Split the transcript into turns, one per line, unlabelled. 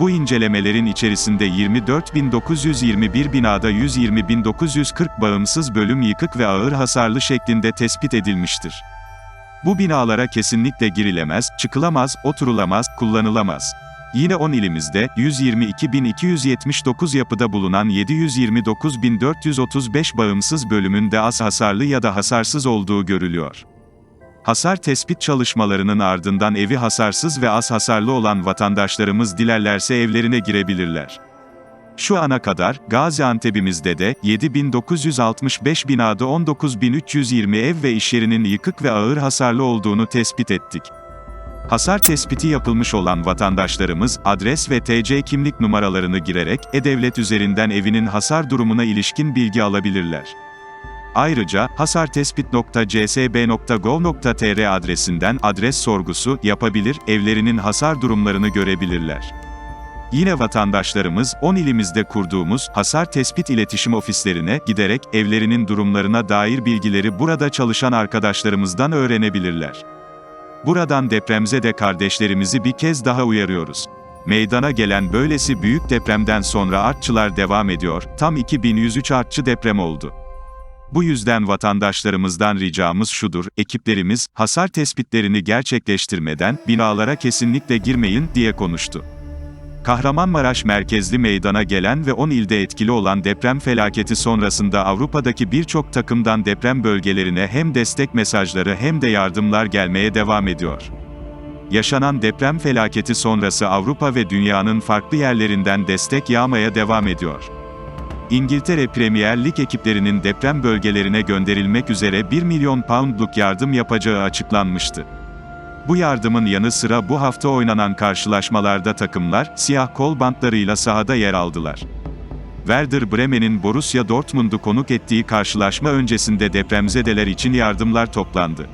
Bu incelemelerin içerisinde 24.921 binada 120.940 bağımsız bölüm yıkık ve ağır hasarlı şeklinde tespit edilmiştir. Bu binalara kesinlikle girilemez, çıkılamaz, oturulamaz, kullanılamaz. Yine 10 ilimizde, 122.279 yapıda bulunan 729.435 bağımsız bölümün de az hasarlı ya da hasarsız olduğu görülüyor. Hasar tespit çalışmalarının ardından evi hasarsız ve az hasarlı olan vatandaşlarımız dilerlerse evlerine girebilirler. Şu ana kadar, Gaziantep'imizde de, 7965 binada 19320 ev ve iş yerinin yıkık ve ağır hasarlı olduğunu tespit ettik. Hasar tespiti yapılmış olan vatandaşlarımız, adres ve TC kimlik numaralarını girerek, E-Devlet üzerinden evinin hasar durumuna ilişkin bilgi alabilirler. Ayrıca, hasartespit.csb.gov.tr adresinden adres sorgusu yapabilir, evlerinin hasar durumlarını görebilirler. Yine vatandaşlarımız, 10 ilimizde kurduğumuz hasar tespit iletişim ofislerine giderek evlerinin durumlarına dair bilgileri burada çalışan arkadaşlarımızdan öğrenebilirler. Buradan depremzede kardeşlerimizi bir kez daha uyarıyoruz. Meydana gelen böylesi büyük depremden sonra artçılar devam ediyor, tam 2103 artçı deprem oldu. Bu yüzden vatandaşlarımızdan ricamız şudur, ekiplerimiz, hasar tespitlerini gerçekleştirmeden, binalara kesinlikle girmeyin, diye konuştu. Kahramanmaraş merkezli meydana gelen ve 10 ilde etkili olan deprem felaketi sonrasında Avrupa'daki birçok takımdan deprem bölgelerine hem destek mesajları hem de yardımlar gelmeye devam ediyor. Yaşanan deprem felaketi sonrası Avrupa ve dünyanın farklı yerlerinden destek yağmaya devam ediyor. İngiltere Premier Lig ekiplerinin deprem bölgelerine gönderilmek üzere 1 milyon poundluk yardım yapacağı açıklanmıştı. Bu yardımın yanı sıra bu hafta oynanan karşılaşmalarda takımlar, siyah kol bantlarıyla sahada yer aldılar. Werder Bremen'in Borussia Dortmund'u konuk ettiği karşılaşma öncesinde depremzedeler için yardımlar toplandı.